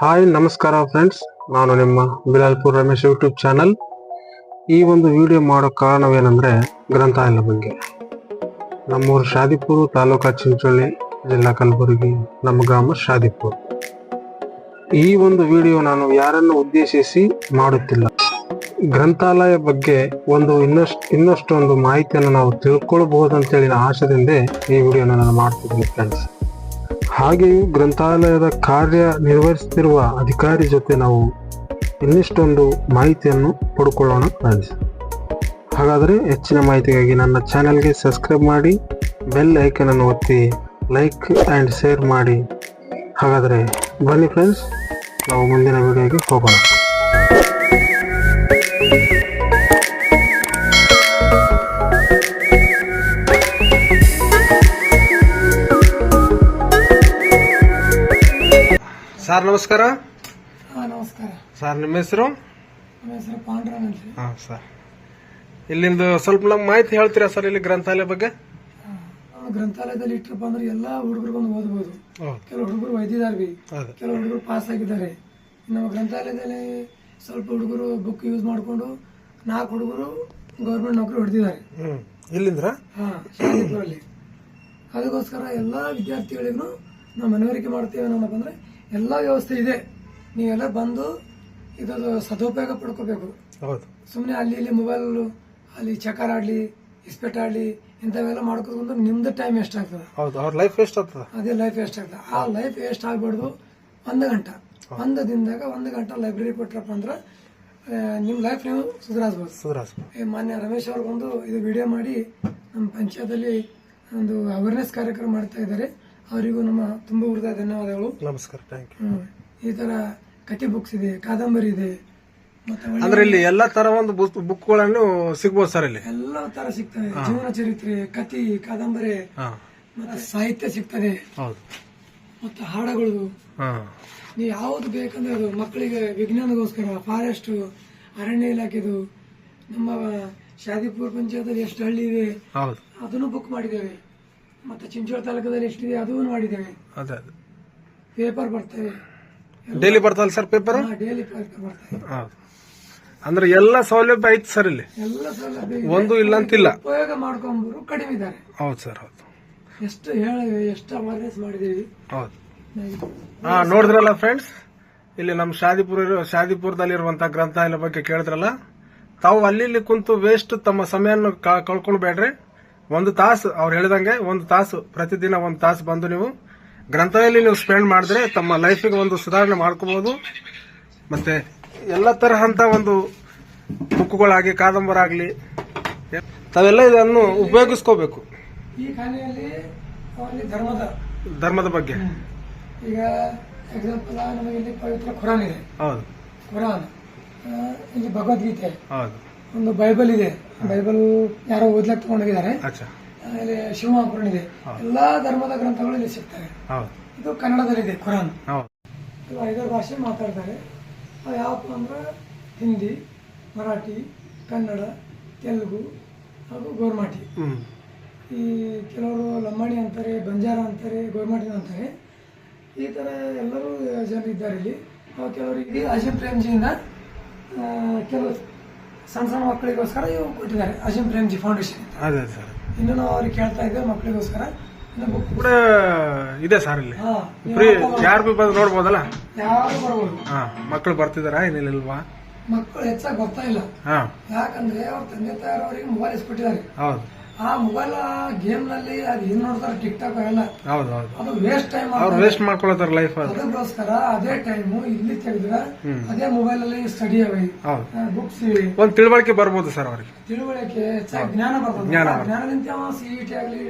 Hi ನಮಸ್ಕಾರ friends ನಾನು ನಿಮ್ಮ ಬಿಲಾಲ್ಪುರ್ ರಮೇಶ್ ಯೂಟ್ಯೂಬ್ ಚಾನಲ್ ಈ ಒಂದು ವಿಡಿಯೋ ಮಾಡೋ ಕಾರಣವೇನೆಂದರೆ ಗ್ರಂಥಾಲಯ ಬಗ್ಗೆ. ನಮ್ಮೂರು ಶಾದಿಪುರ ತಾಲೂಕಾ ಚಿಂಚೋಳಿ ಜಿಲ್ಲಾ ಕಲಬುರಗಿ, ನಮ್ಮ ಗ್ರಾಮ ಶಾದಿಪುರ್. ಈ ಒಂದು ವಿಡಿಯೋ ನಾನು ಯಾರನ್ನು ಉದ್ದೇಶಿಸಿ ಮಾಡುತ್ತಿಲ್ಲ. ಗ್ರಂಥಾಲಯ ಬಗ್ಗೆ ಒಂದು ಇನ್ನಷ್ಟು, ಇನ್ನಷ್ಟೊಂದು ಮಾಹಿತಿಯನ್ನು ನಾವು ತಿಳ್ಕೊಳ್ಬಹುದು ಅಂತೇಳಿ ಆಶದಿಂದ ಈ ವಿಡಿಯೋನ ನಾನು ಮಾಡ್ತಿದ್ದೀನಿ ಫ್ರೆಂಡ್ಸ್ ಹಾಗೆಯೂ ಗ್ರಂಥಾಲಯದ ಕಾರ್ಯ ನಿರ್ವಹಿಸುತ್ತಿರುವ ಅಧಿಕಾರಿ ಜೊತೆ ನಾವು ಇನ್ನಿಷ್ಟೊಂದು ಮಾಹಿತಿಯನ್ನು ಪಡ್ಕೊಳ್ಳೋಣ ಫ್ರೆಂಡ್ಸ್ ಹಾಗಾದರೆ ಹೆಚ್ಚಿನ ಮಾಹಿತಿಗಾಗಿ ನನ್ನ ಚಾನೆಲ್ಗೆ ಸಬ್ಸ್ಕ್ರೈಬ್ ಮಾಡಿ, ಬೆಲ್ ಐಕನನ್ನು ಒತ್ತಿ, ಲೈಕ್ ಆ್ಯಂಡ್ ಶೇರ್ ಮಾಡಿ. ಹಾಗಾದರೆ ಬನ್ನಿ ಫ್ರೆಂಡ್ಸ್ ನಾವು ಮುಂದಿನ ವಿಡಿಯೋಗೆ ಹೋಗೋಣ. ಸರ್ ನಮಸ್ಕಾರ. ಹಾಂ ನಮಸ್ಕಾರ. ಸರ್ ನಿಮ್ಮ ಹೆಸರು? ನಮ್ಮ ಹೆಸರು ಪಾಂಡುರಂಗ್ ಅಂತ ಹೇಳಿ. ಹಾಂ ಸರ್. ಇಲ್ಲಿಂದ ಸ್ವಲ್ಪ ನಮ್ಗೆ ಮಾಹಿತಿ ಹೇಳ್ತೀರಾ ಸರ್ ಇಲ್ಲಿ ಗ್ರಂಥಾಲಯ ಬಗ್ಗೆ? ಗ್ರಂಥಾಲಯದಲ್ಲಿ ಇಟ್ಟರಪ್ಪ ಅಂದ್ರೆ ಎಲ್ಲ ಹುಡುಗರು ಬಂದು ಓದ್ಬೋದು. ಹೌದು. ಕೆಲವು ಹುಡುಗರು ಒಯ್ದಿದ್ದಾರೆ ಬಿ ಹೌದು ಕೆಲವು ಹುಡುಗರು ಪಾಸ್ ಆಗಿದ್ದಾರೆ. ನಮ್ಮ ಗ್ರಂಥಾಲಯದಲ್ಲಿ ಸ್ವಲ್ಪ ಹುಡುಗರು ಬುಕ್ ಯೂಸ್ ಮಾಡಿಕೊಂಡು ನಾಲ್ಕು ಹುಡುಗರು ಗೌರ್ಮೆಂಟ್ ನೌಕರಿ ಹೊಡೆದಿದ್ದಾರೆ. ಹ್ಞೂ ಇಲ್ಲಿಂದ್ರ? ಹಾಂ ಶಾಲೆಗಳಲ್ಲಿ. ಅದಕ್ಕೋಸ್ಕರ ಎಲ್ಲ ವಿದ್ಯಾರ್ಥಿಗಳಿಗೂ ನಾವು ಮನವರಿಕೆ ಮಾಡ್ತೇವೆ ಏನಪ್ಪ ಅಂದ್ರೆ ಎಲ್ಲ ವ್ಯವಸ್ಥೆ ಇದೆ. ನೀವೆಲ್ಲ ಬಂದು ಇದರ ಸದುಪಯೋಗ ಪಡ್ಕೋಬೇಕು. ಹೌದು. ಸುಮ್ಮನೆ ಅಲ್ಲಿ ಇಲ್ಲಿ ಮೊಬೈಲ್ ಅಲ್ಲಿ ಚಕರ್ ಆಡ್ಲಿ ಇಸ್ಪೆಟ್ ಆಡ್ಲಿ ಇಂಥವೆಲ್ಲ ಮಾಡ್ಕೊಂಡು ನಿಮ್ದು ಟೈಮ್ ವೇಸ್ಟ್ ಆಗ್ತದೆ. ಹೌದು ಅವ್ರ ಲೈಫ್ ವೇಸ್ಟ್ ಆಗ್ತದೆ. ಅದೇ ಲೈಫ್ ವೇಸ್ಟ್ ಆಗ್ತದೆ. ಆ ಲೈಫ್ ವೇಸ್ಟ್ ಆಗ್ಬಾರ್ದು ಒಂದು ಗಂಟೆ. ಒಂದು ದಿನದಾಗ ಒಂದು ಗಂಟೆ ಲೈಬ್ರರಿ ಕೊಟ್ರಪ್ಪ ಅಂದ್ರೆ ನಿಮ್ಮ ಲೈಫ್ ನೀವು ಸುಧಾರಿಸ್ಬೋದು. ಸುಧಾರಿಸ್ಬೋದು. ಮಾನ್ಯ ರಮೇಶ್ ಅವ್ರಿಗೊಂದು ಬಂದು ಇದು ವಿಡಿಯೋ ಮಾಡಿ ನಮ್ಮ ಪಂಚಾಯತಲ್ಲಿ ಒಂದು ಅವೇರ್ನೆಸ್ ಕಾರ್ಯಕ್ರಮ ಮಾಡ್ತಾ ಇದ್ದಾರೆ. ಅವರಿಗೂ ನಮ್ಮ ತುಂಬ ಹೃದಯ ಧನ್ಯವಾದಗಳು. ನಮಸ್ಕಾರ ಥ್ಯಾಂಕ್ ಯು ಹ್ಮ್. ಈ ತರ ಕತೆ ಬುಕ್ಸ್ ಇದೆ ಕಾದಂಬರಿ ಇದೆ ಮತ್ತು ಒಳ್ಳೆ ಅಂದ್ರೆ ಇಲ್ಲಿ ಎಲ್ಲಾ ತರ ಒಂದು ಬುಕ್ಗಳನ್ನು ಸಿಗ್ಬೋದು ಸರ್ ಇಲ್ಲಿ? ಎಲ್ಲ ತರ ಸಿಗ್ತವೆ. ಜೀವನ ಚರಿತ್ರೆ ಕತಿ ಕಾದಂಬರಿ ಹಾ. ಮತ್ತೆ ಸಾಹಿತ್ಯ ಸಿಗ್ತದೆ. ಹೌದು. ಮತ್ತೆ ಹಾಡಗಳು. ಹಾ. ನೀವು ಯಾವ್ದು ಬೇಕಂದ್ರೆ ಅದು ಮಕ್ಕಳಿಗೆ ವಿಜ್ಞಾನಗೋಸ್ಕರ ಫಾರೆಸ್ಟ್ ಅರಣ್ಯ ಇಲಾಖೆದು ನಮ್ಮ ಶಾದಿಪುರ ಪಂಚಾಯತಲ್ಲಿ ಎಷ್ಟು ಹಳ್ಳಿ ಇದೆ ಹೌದು. ಅದನ್ನು ಬುಕ್ ಮಾಡಿದ್ದೇವೆ. ಮತ್ತೆ ಚಿಂಚೋಳ ತಾಲೂಕದಲ್ಲಿ ಎಷ್ಟಿದೆ ಅದು ಮಾಡಿದ್ದೇವೆ ಅದೇ ಅದೇ. ಪೇಪರ್ ಬರ್ತವೆ. ಡೈಲಿ ಬರ್ತಲ್ಲ ಸರ್ ಪೇಪರ್ ಡೈಲಿ ಪೇಪರ್ ಬರ್ತವೆ. ಹೌದು. ಅಂದ್ರೆ ಎಲ್ಲ ಸೌಲಭ್ಯ ಐತ್ ಸರ್ ಇಲ್ಲಿ? ಎಲ್ಲ ಸೌಲಭ್ಯ ಒಂದು ಇಲ್ಲ ಅಂತಿಲ್ಲ ಉಪಯೋಗ ಮಾಡ್ಕೊಂಬರು ಕಡಿಮೆ ಇದ್ದಾರೆ. ಹೌದು ಸರ್ ಹೌದು. ಎಷ್ಟು ಹೇಳಿ ಎಷ್ಟು ಅವೇರ್ನೆಸ್ ಮಾಡಿದೀವಿ ಹೌದು. ಹಾ ನೋಡಿದ್ರಲ್ಲ ಫ್ರೆಂಡ್ಸ್ ಇಲ್ಲಿ ನಮ್ಮ ಶಾದಿಪುರ ಶಾದಿಪುರದಲ್ಲಿರುವಂತಹ ಗ್ರಂಥಾಲಯ ಬಗ್ಗೆ ಕೇಳಿದ್ರಲ್ಲ? ತಾವು ಅಲ್ಲಿ ಇಲ್ಲಿ ಕುಂತು ವೇಸ್ಟ್ ತಮ್ಮ ಸಮಯವನ್ನು ಕಳ್ಕೊಳ್ಬೇಡ್ರಿ ಒಂದು ತಾಸು ಅವ್ರು ಹೇಳಿದಂಗೆ ಒಂದು ತಾಸು ಪ್ರತಿದಿನ ಒಂದು ತಾಸು ಬಂದು ನೀವು ಗ್ರಂಥಾಲಯದಲ್ಲಿ ನೀವು ಸ್ಪೆಂಡ್ ಮಾಡಿದ್ರೆ ತಮ್ಮ ಲೈಫಿಗೆ ಒಂದು ಸುಧಾರಣೆ ಮಾಡ್ಕೋಬಹುದು ಮತ್ತೆ ಎಲ್ಲ ತರಹಂತ ಒಂದು ಬುಕ್ಗಳಾಗಿ ಕಾದಂಬರಾಗ್ಲಿ ತಾವೆಲ್ಲ ಇದನ್ನು ಉಪಯೋಗಿಸ್ಕೋಬೇಕು. ಧರ್ಮದ. ಧರ್ಮದ ಬಗ್ಗೆ. ಈಗ ಎಕ್ಸಾಂಪಲ್ ನಮಗೆ ಇಲ್ಲಿ ಪವಿತ್ರ ಖುರಾನ್ ಇದೆ. ಹೌದು. ಖುರಾನ್ ಇಲ್ಲಿ ಭಗವದ್ಗೀತೆ. ಹೌದು. ಒಂದು ಬೈಬಲ್ ಇದೆ. ಬೈಬಲ್ ಯಾರೋ ಓದ್ಲಕ್ಕೆ ತಗೊಂಡೋಗಿದ್ದಾರೆ. ಆಮೇಲೆ ಶಿವಮಹಾಪುರಾಣ ಇದೆ. ಎಲ್ಲಾ ಧರ್ಮದ ಗ್ರಂಥಗಳು ಇಲ್ಲಿ ಸಿಗ್ತವೆ. ಇದು ಕನ್ನಡದಲ್ಲಿದೆ ಖುರಾನ್ ಹೌದು. ಇದು ಐದಾರು ಭಾಷೆ ಮಾತಾಡ್ತಾರೆ. ಯಾವಪ್ಪ ಅಂದ್ರೆ ಹಿಂದಿ ಮರಾಠಿ ಕನ್ನಡ ತೆಲುಗು ಹಾಗೂ ಗೋರ್ಮಾಟಿ. ಈ ಕೆಲವರು ಲಂಬಾಣಿ ಅಂತಾರೆ ಬಂಜಾರ ಅಂತಾರೆ ಗೋರ್ಮಾಟಿ ಅಂತಾರೆ. ಈ ಥರ ಎಲ್ಲರೂ ಜನ ಇದ್ದಾರೆ ಇಲ್ಲಿ. ಕೆಲವರು ಇಡೀ ಅಜೀಂ ಪ್ರೇಮ್ಜಿಯಿಂದ ಕೆಲವು ಸಣ್ಣ ಸಣ್ಣ ಮಕ್ಕಳಿಗೋಸ್ಕರ ಇವು ಕೊಟ್ಟಿದ್ದಾರೆ. ಅಜೀಂ ಪ್ರೇಮ್ಜಿ ಫೌಂಡೇಶನ್ ಅದೇ ಸರ್. ಇನ್ನು ನಾವು ಅವ್ರಿಗೆ ಕೇಳ್ತಾ ಇದ್ದೇವೆ ಮಕ್ಕಳಿಗೋಸ್ಕರ. ಇನ್ನು ಬುಕ್ ಕೂಡ ಇದೆ ಸರ್ ಇಲ್ಲಿ. ಹಾ ಫ್ರೀ ಯಾರು ಬಿ ಬಂದು ನೋಡ್ಬೋದಲ್ಲ? ಯಾರು ಬರ್ಬೋದು? ಹಾ ಮಕ್ಕಳು ಬರ್ತಿದಾರಾ? ಏನಿಲ್ವಾ ಮಕ್ಕಳು ಹೆಚ್ಚಾಗಿ ಬರ್ತಾ ಇಲ್ಲ. ಹಾ. ಯಾಕಂದ್ರೆ ಅವ್ರ ತಂದೆ ತಾಯಿಯವರಿಗೆ ಮೊಬೈಲ್ ಇಸ್ಕೊಟ್ಟಿದ್ದಾರೆ. ಹೌದು. ಆ ಮೊಬೈಲ್ ಗೇಮ್ನಲ್ಲಿ ಅದು ಏನ್ ನೋಡ್ತಾರೆ ಟಿಕ್ ಟಾಕ್ ಅವೆಲ್ಲ. ಹೌದು ಹೌದು. ಅದು ವೇಸ್ಟ್ ಟೈಮ್ ಅವ್ರು ವೇಸ್ಟ್ ಮಾಡ್ಕೊಳ್ತಾರೆ ಲೈಫ್ ಅದು. ಅದಕ್ಕೋಸ್ಕರ ಅದೇ ಟೈಮ್ ಇಲ್ಲಿ ತೆಗೆದ್ರೆ ಅದೇ ಮೊಬೈಲ್ ಅಲ್ಲಿ ಸ್ಟಡಿ ಅವೆ. ಬುಕ್ಸ್ ಒಂದ್ ತಿಳುವಳಿಕೆ ಬರ್ಬೋದು ಸರ್ ಅವ್ರಿಗೆ. ತಿಳುವಳಿಕೆ ಹೆಚ್ಚಾಗಿ ಜ್ಞಾನ ಆ ಜ್ಞಾನದಿಂದ ಸಿ ಇ ಟಿ ಆಗ್ಲಿ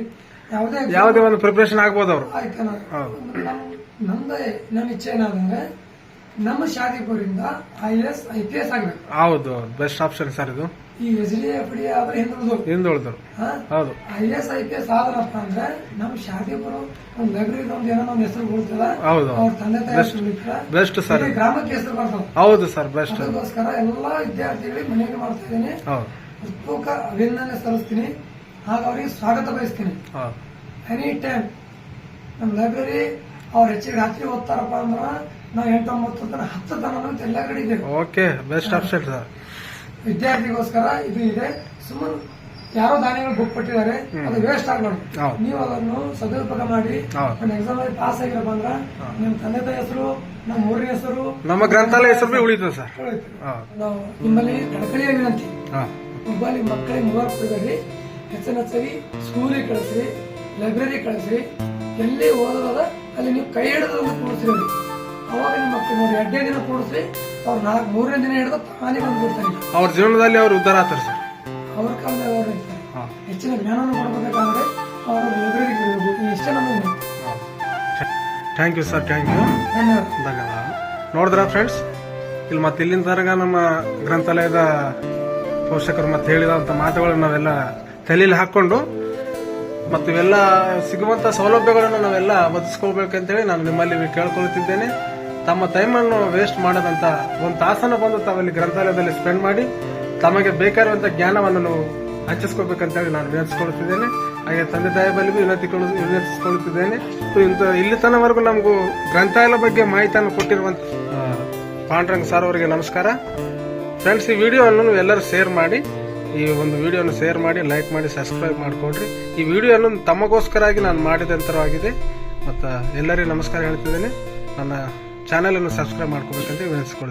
ಯಾವುದೇ ಯಾವುದೇ ಒಂದು ಪ್ರಿಪರೇಷನ್ ಆಗ್ಬೋದು ಅವ್ರು. ನಮ್ ನಮ್ದ ನಮ್ಮ ಇಚ್ಛೆ ಏನಾದಂದ್ರೆ ನಮ್ಮ ಶಾದಿಪುರಿಂದ I S I P S ಆಗ್ಬೇಕು. ಹೌದು ಬೆಸ್ಟ್ ಆಪ್ಷನ್ ಸರ್ ಇದು. ಈ ಎಸ್ ಡಿ ಎಫ್ ಡಿ ಆದ್ರೆ ಹಿಂದುಳಿದು ಹಿಂದುಳಿದ್ರು ಹೌದು. I S I P S ಆದ್ರಪ್ಪ ಅಂದ್ರೆ ನಮ್ಮ ಶಾದಿಪುರ ಒಂದು ಲೈಬ್ರರಿ ಒಂದು ಏನೋ ಒಂದು ಹೆಸರು ಬೀಳ್ತದ ಹೌದು. ಅವ್ರ ತಂದೆ ತಾಯಿ ಬೆಸ್ಟ್ ಸರ್ ಗ್ರಾಮಕ್ಕೆ ಹೆಸರು ಬರ್ತಾವ ಹೌದು ಸರ್ ಬೆಸ್ಟ್ ಅದಕ್ಕೋಸ್ಕರ ಎಲ್ಲಾ ವಿದ್ಯಾರ್ಥಿಗಳಿಗೆ ಮನೆಯಲ್ಲಿ ಮಾಡ್ತಾ ಇದ್ದೀನಿ. ಹೃತ್ಪೂರ್ವಕ ಅಭಿನಂದನೆ ಸಲ್ಲಿಸ್ತೀನಿ. ಹಾಗೆ ಅವರಿಗೆ ಸ್ವಾಗತ ಬಯಸ್ತೀನಿ. ಎನಿ ಟೈಮ್ ನಮ್ಮ ಲೈಬ್ರರಿ ಅವ್ರು ಹೆಚ್ಚಿಗೆ ರಾತ್ರಿ ಓದ್ತಾರಪ್ಪ ಅಂದ್ರ ನಾವು ಎಂಟೊಂಬತ್ತು ತನಕ ಹತ್ತು ತನಕ ಎಲ್ಲ ಕಡೆ ಇದೆ ಓಕೆ ಬೆಸ್ಟ್ ಆಪ್ಷನ್ ಸರ್. ವಿದ್ಯಾರ್ಥಿಗೋಸ್ಕರ ಇದು ಇದೆ. ಸುಮಾರು ಯಾರೋ ದಾನಿಗಳು ಬುಕ್ ಕೊಟ್ಟಿದ್ದಾರೆ ಅದು ವೇಸ್ಟ್ ಆಗಬಾರ್ದು. ನೀವು ಅದನ್ನು ಸದುಪಯೋಗ ಮಾಡಿ ನನ್ನ ಒಂದು ಎಕ್ಸಾಮ್ ಅಲ್ಲಿ ಪಾಸ್ ಆಗಿರಪ್ಪ ಅಂದ್ರ ನಿಮ್ಮ ತಂದೆ ತಾಯಿ ಹೆಸರು ನಮ್ಮ ಊರಿನ ಹೆಸರು ನಮ್ಮ ಗ್ರಂಥಾಲಯ ಹೆಸರು ಉಳಿತು ಸರ್. ನಾವು ನಿಮ್ಮಲ್ಲಿ ಕಳಕಳಿಯ ವಿನಂತಿ. ಮೊಬೈಲ್ ಮಕ್ಕಳಿಗೆ ಮೊಬೈಲ್ ಕೊಡಬೇಡಿ ಹೆಚ್ಚಿನ ಹೆಚ್ಚಾಗಿ ಸ್ಕೂಲಿಗೆ ಕಳಿಸ್ರಿ ಲೈಬ್ರರಿ ಕಳಿಸ್ರಿ. ಎಲ್ಲಿ ಓದೋದ ಅಲ್ಲಿ ನೀವು ಕೈ ಹಿಡಿದು ಕೂಡಿಸ್ರಿ ಅವ್ರಿಗೆ. ಅವಾಗ ನಿಮ್ಮ ನೋಡಿ ಎರಡನೇ ದಿನ ಕೂಡಿಸ್ರಿ. ಅವ್ರು ನಾಲ್ಕು ಮೂರನೇ ದಿನ ಹಿಡಿದು ತಾನೇ ಬಂದು ಬಿಡ್ತಾರೆ ಅವ್ರ ಜೀವನದಲ್ಲಿ ಅವ್ರು ಉದ್ಧಾರ ಆಗ್ತಾರೆ ಸರ್. ಅವ್ರ ಕಾಲದಲ್ಲಿ ಅವ್ರು ಇರ್ತಾರೆ ಹೆಚ್ಚಿನ ಜ್ಞಾನವನ್ನು ಕೊಡಬೇಕಾದ್ರೆ ಅವರು ಲೈಬ್ರರಿಗೆ ಇರಬೇಕು ಇಷ್ಟೇ ನಮ್ಮ thank you sir thank you ಧನ್ಯವಾದ. ಧನ್ಯವಾದ. ನೋಡಿದ್ರ ಫ್ರೆಂಡ್ಸ್ ಇಲ್ಲಿ ಮತ್ತೆ ಇಲ್ಲಿನ ತನಕ ನಮ್ಮ ಗ್ರಂಥಾಲಯದ ಪೋಷಕರು ಮತ್ತೆ ಹೇಳಿದಂಥ ಮಾತುಗಳನ್ನು ನಾವೆಲ್ಲ ತಲೆಯಲ್ಲಿ ಹಾಕ್ಕೊಂಡು ಮತ್ತು ಇವೆಲ್ಲ ಸಿಗುವಂಥ ಸೌಲಭ್ಯಗಳನ್ನು ನಾವೆಲ್ಲ ಒದಗಿಸ್ಕೊಳ್ಬೇಕಂತೇಳಿ ನಾನು ನಿಮ್ಮಲ್ಲಿ ಕೇಳ್ಕೊಳ್ತಿದ್ದೇನೆ. ತಮ್ಮ ಟೈಮನ್ನು ವೇಸ್ಟ್ ಮಾಡದಂತ ಒಂದು ತಾಸನ್ನು ಬಂದು ತಾವಲ್ಲಿ ಗ್ರಂಥಾಲಯದಲ್ಲಿ ಸ್ಪೆಂಡ್ ಮಾಡಿ ತಮಗೆ ಬೇಕಾಗಿರುವಂಥ ಜ್ಞಾನವನ್ನು ನಾವು ಹಂಚಿಸ್ಕೋಬೇಕಂತೇಳಿ ನಾನು ವಿನಂತಿಸ್ಕೊಳ್ತಿದ್ದೇನೆ ಹಾಗೆ ತಂದೆ ತಾಯಿ ಬಳಿ ವಿನಂತಿಗಳು ವಿನಂತಿಸಿಕೊಳ್ಳುತ್ತಿದ್ದೇನೆ. ಇಂಥ ಇಲ್ಲಿ ತನವರೆಗೂ ನಮಗೂ ಗ್ರಂಥಾಲಯ ಬಗ್ಗೆ ಮಾಹಿತಿಯನ್ನು ಕೊಟ್ಟಿರುವಂತ ಪಾಂಡ್ರಂಗ್ ಸರ್ ಅವರಿಗೆ ನಮಸ್ಕಾರ. ಫ್ರೆಂಡ್ಸ್ ಈ ವಿಡಿಯೋವನ್ನು ಎಲ್ಲರೂ ಶೇರ್ ಮಾಡಿ, ಈ ಒಂದು ವಿಡಿಯೋನ ಶೇರ್ ಮಾಡಿ ಲೈಕ್ ಮಾಡಿ ಸಬ್ಸ್ಕ್ರೈಬ್ ಮಾಡಿಕೊಡ್ರಿ ಈ ವಿಡಿಯೋವನ್ನು ತಮಗೋಸ್ಕರಾಗಿ ನಾನು ಮಾಡಿದಂತರವಾಗಿದೆ. ಮತ್ತು ಎಲ್ಲರಿಗೂ ನಮಸ್ಕಾರ ಹೇಳ್ತಿದ್ದೇನೆ. ನನ್ನ ಚಾನಲನ್ನು ಸಬ್ಸ್ಕ್ರೈಬ್ ಮಾಡ್ಕೋಬೇಕಂತ ವಿನಂತಿಸ್ಕೊಳ್ತೀನಿ.